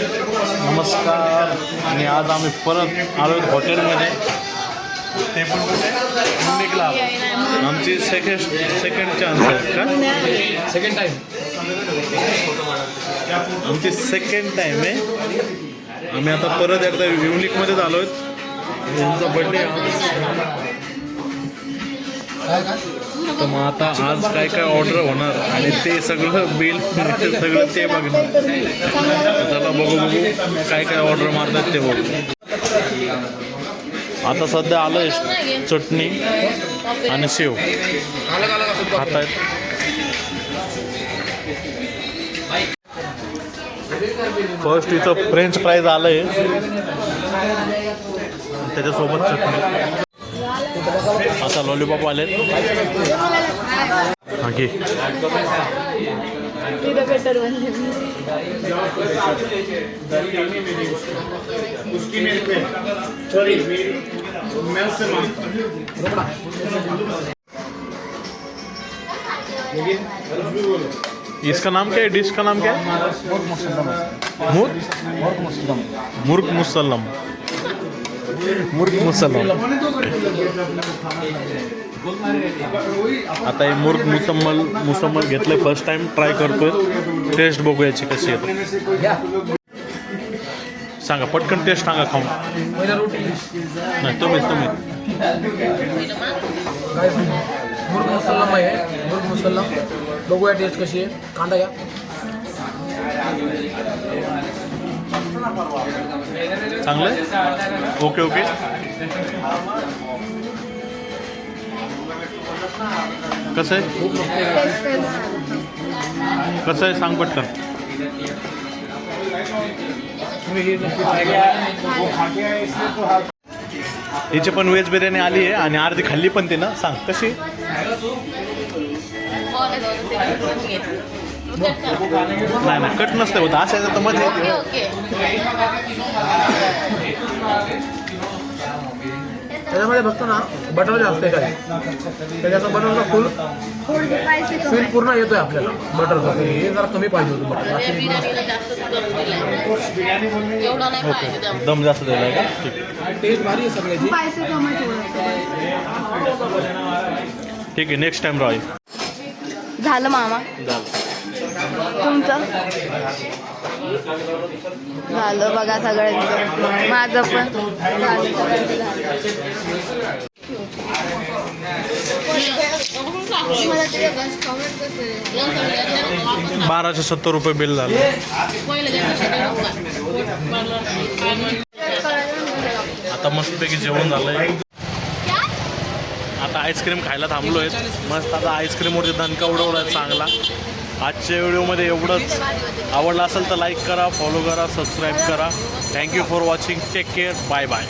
नमस्कार. आणि आज आम्ही परत आलो हॉटेलमध्ये. ते पण मुंडिकला आमची सेकंड सेकंड चान्स आहे का? सेकंड टाइम आमची सेकंड टाईम आहे. आम्ही आता परत एकदा युनिकमध्येच आलो आहेत यांचा बड्डे तर मग आता आज काय काय ऑर्डर होणार? आणि ते सगळं बिल सगळं ते बघणार. तर बघू बघू. काय काय ऑर्डर मारतात ते बघू. आता सध्या आलं चटणी आणि शेव. खात आहेत फर्स्ट इथं फ्रेंच फ्राईज आलंय. त्याच्यासोबत चटणी. आता लॉलीपॉप आले हा घे इसका नाम क्या है? डिश का नाम क्या है? मुर्ग मुर्ग? मुर्ग मुसल्लम आता हे मुर्ग मुसम्मल मुसम्मल घेतलंय फर्स्ट टाइम ट्राय करतोय. टेस्ट बघू याची कशी आहे सांगा पटकन टेस्ट सांगा खाऊन. नाही तुम्हीच तुम्ही मुर्ग मुसल्लम आहे. मुर्ग मुसल्लम बघूया टेस्ट कशी आहे. कांदा घ्या. चांगलं? आहे ओके ओके. कसं आहे? कसं आहे? सांग पटकन. हिची पण व्हेज बिर्याणी आली आहे आणि अर्धी खाल्ली पण ते ना. सांग कशी नाही नाही कट नसते होत. असं आहे तर मध्ये त्याच्यामध्ये फक्त ना बटर जास्त काय त्याच्याचं बटरचा फुल फील पूर्ण येतोय आपल्याला बटरचा हे जरा कमी पाहिजे होतं बटर बिर्याणीला जास्त दम दिलाय एवढा नाही पाहिजे दम दम जास्त दिला आहे का? ठीक. टेस्ट भारी आहे सगळ्याची. ठीक आहे नेक्स्ट टाइम रॉय झालं मामा. झालं. तुमचं? झालं बघा सगळ्यांचं. माझं पण. बाराशे सत्तर रुपये बिल झालं. आता मस्तपैकी जेवण झालंय. आता आईस्क्रीम खायला थांबलो आहेत मस्त आता आईस्क्रीमवरती दणका उडवला चांगला. आजच्या व्हिडिओमध्ये एवढंच. आवडलं असेल तर लाईक करा फॉलो करा सबस्क्राईब करा. Thank you for watching take care bye bye